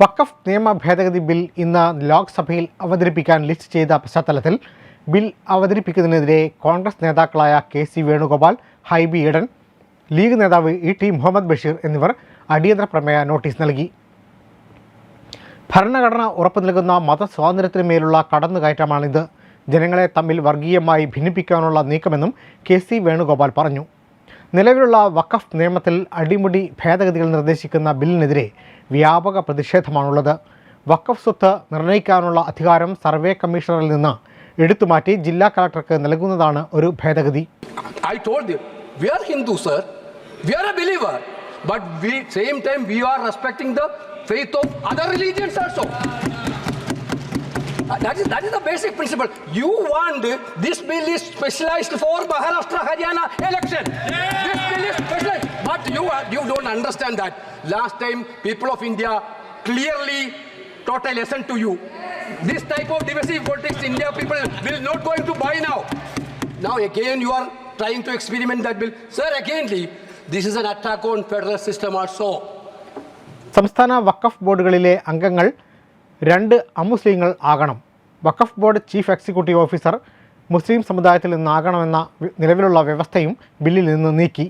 വഖഫ് നിയമ ഭേദഗതി ബിൽ ഇന്ന് ലോക്സഭയിൽ അവതരിപ്പിക്കാൻ ലിസ്റ്റ് ചെയ്ത പശ്ചാത്തലത്തിൽ ബിൽ അവതരിപ്പിക്കുന്നതിനെതിരെ കോൺഗ്രസ് നേതാക്കളായ K C Venugopal Hibi Eden League നേതാവ് ഇ ടി മുഹമ്മദ് ബഷീർ എന്നിവർ അടിയന്തര പ്രമേയ നോട്ടീസ് നൽകി. ഭരണഘടന ഉറപ്പു നൽകുന്ന മതസ്വാതന്ത്ര്യത്തിന് മേലുള്ള കടന്നുകയറ്റമാണിത്. ജനങ്ങളെ തമ്മിൽ വർഗീയമായി ഭിന്നിപ്പിക്കാനുള്ള നീക്കമെന്നും കെ സി വേണുഗോപാൽ പറഞ്ഞു. നിലവിലുള്ള വഖഫ് നിയമത്തിൽ അടിമുടി ഭേദഗതികൾ നിർദ്ദേശിക്കുന്ന ബില്ലിനെതിരെ വ്യാപക പ്രതിഷേധമാണുള്ളത്. വഖഫ് സ്വത്ത് നിർണയിക്കാനുള്ള അധികാരം സർവേ കമ്മീഷണറിൽ നിന്ന് എടുത്തുമാറ്റി ജില്ലാ കളക്ടർക്ക് നൽകുന്നതാണ് ഒരു ഭേദഗതി. Haryana election understand that. Last time, people of India clearly taught a lesson to you. This type of divisive politics, India people will not going to buy now. Now again you are trying to experiment that bill. Sir, againly, this is an attack on federal system also. സംസ്ഥാന വഖഫ് ബോർഡുകളിലെ അംഗങ്ങൾ രണ്ട് അമുസ്ലിങ്ങൾ ആകണം Waqf board chief executive officer Muslim സമുദായത്തിൽ നിന്നാകണമെന്ന നിലവിലുള്ള വ്യവസ്ഥയും ബില്ലിൽ നിന്ന് നീക്കി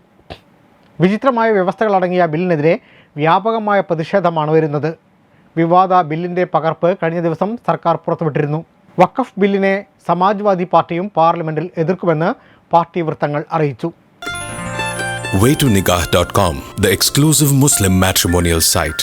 വിചിത്രമായ വ്യവസ്ഥകളടങ്ങിയ ബില്ലിനെതിരെ വ്യാപകമായ പ്രതിഷേധമാണ് വരുന്നത് വിവാദ ബില്ലിന്റെ പകർപ്പ് കഴിഞ്ഞ ദിവസം സർക്കാർ പുറത്തുവിട്ടിരുന്നു. വഖഫ് ബില്ലിനെ സമാജ്വാദി പാർട്ടിയും പാർലമെന്റിൽ എതിർക്കുമെന്ന് പാർട്ടി വൃത്തങ്ങൾ അറിയിച്ചു. Waytonikah.com, the exclusive Muslim matrimonial site.